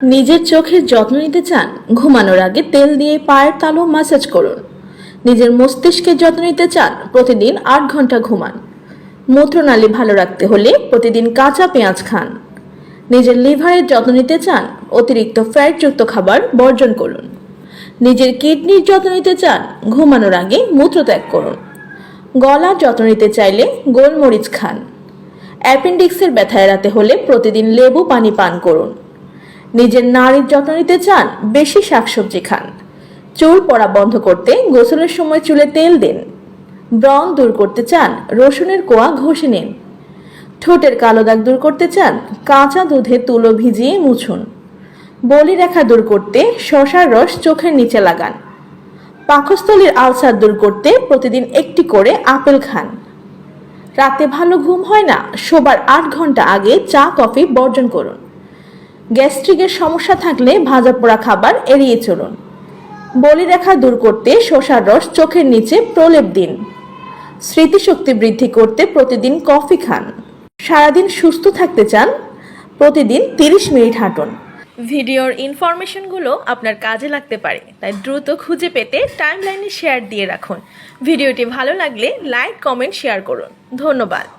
নিজের চোখের যত্ন নিতে চান, ঘুমানোর আগে তেল দিয়ে পায়ের তালু মাসাজ করুন। নিজের মস্তিষ্কের যত্ন নিতে চান, প্রতিদিন আট ঘণ্টা ঘুমান। মূত্রনালী ভালো রাখতে হলে প্রতিদিন কাঁচা পেঁয়াজ খান। নিজের লিভারের যত্ন নিতে চান, অতিরিক্ত ফ্যাটযুক্ত খাবার বর্জন করুন। নিজের কিডনির যত্ন নিতে চান, ঘুমানোর আগে মূত্রত্যাগ করুন। গলার যত্ন নিতে চাইলে গোলমরিচ খান। অ্যাপেন্ডিক্সের ব্যথা এড়াতে হলে প্রতিদিন লেবু পানি পান করুন। নিজের নারীর যত্ন নিতে চান, বেশি শাকসবজি খান। চুল পড়া বন্ধ করতে গোসলের সময় চুলে তেল দিন। ব্রণ দূর করতে চান, রসুনের কোয়া ঘষে নিন। ঠোঁটের কালো দাগ দূর করতে চান, কাঁচা দুধে তুলো ভিজিয়ে মুছুন। বলি রেখা দূর করতে শশার রস চোখের নিচে লাগান। পাকস্থলীর আলসার দূর করতে প্রতিদিন একটি করে আপেল খান। রাতে ভালো ঘুম হয় না, শোবার আট ঘণ্টা আগে চা, কফি বর্জন করুন। গ্যাস্ট্রিকের সমস্যা থাকলে ভাজা পোড়া খাবার এড়িয়ে চলুন। বলিরেখা দূর করতে শশার রস চোখের নিচে প্রলেপ দিন। স্মৃতিশক্তি বৃদ্ধি করতে প্রতিদিন কফি খান। সারাদিন সুস্থ থাকতে চান, প্রতিদিন তিরিশ মিনিট হাঁটুন। ভিডিওর ইনফরমেশনগুলো আপনার কাজে লাগতে পারে, তাই দ্রুত খুঁজে পেতে টাইমলাইনে শেয়ার দিয়ে রাখুন। ভিডিওটি ভালো লাগলে লাইক, কমেন্ট, শেয়ার করুন। ধন্যবাদ।